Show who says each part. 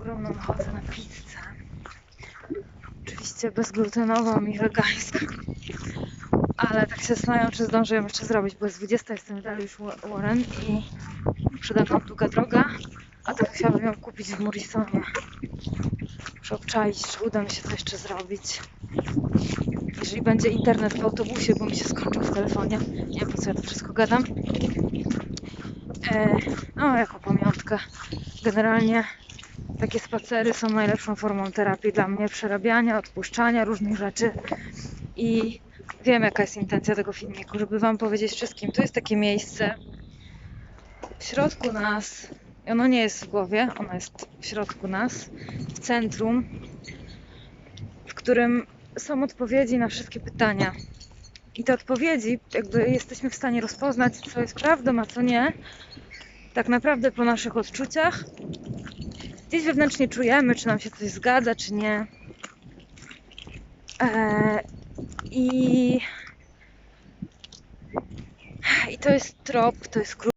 Speaker 1: ogromną ochotę na pizzę. Oczywiście bezglutenową i wegańską. Ale tak się zastanawiam, czy zdążę ją jeszcze zrobić, bo jest 20, jestem Dariusz Wa- Warren i przede mną długa droga, a tak chciałabym ją kupić w Morrisonie. Muszę obczaić, czy uda mi się to jeszcze zrobić. Jeżeli będzie internet w autobusie, bo mi się skończył w telefonie. Nie wiem po co ja to wszystko gadam. E, no, jako pamiątkę. Generalnie takie spacery są najlepszą formą terapii dla mnie, przerabiania, odpuszczania różnych rzeczy. I wiem, jaka jest intencja tego filmiku, żeby Wam powiedzieć wszystkim. Tu jest takie miejsce w środku nas. I ono nie jest w głowie, ono jest w środku nas, w centrum, w którym są odpowiedzi na wszystkie pytania. I te odpowiedzi, jakby jesteśmy w stanie rozpoznać, co jest prawdą, a co nie, tak naprawdę po naszych odczuciach. Gdzieś wewnętrznie czujemy, czy nam się coś zgadza, czy nie. Eee, I. I to jest trop, to jest klucz.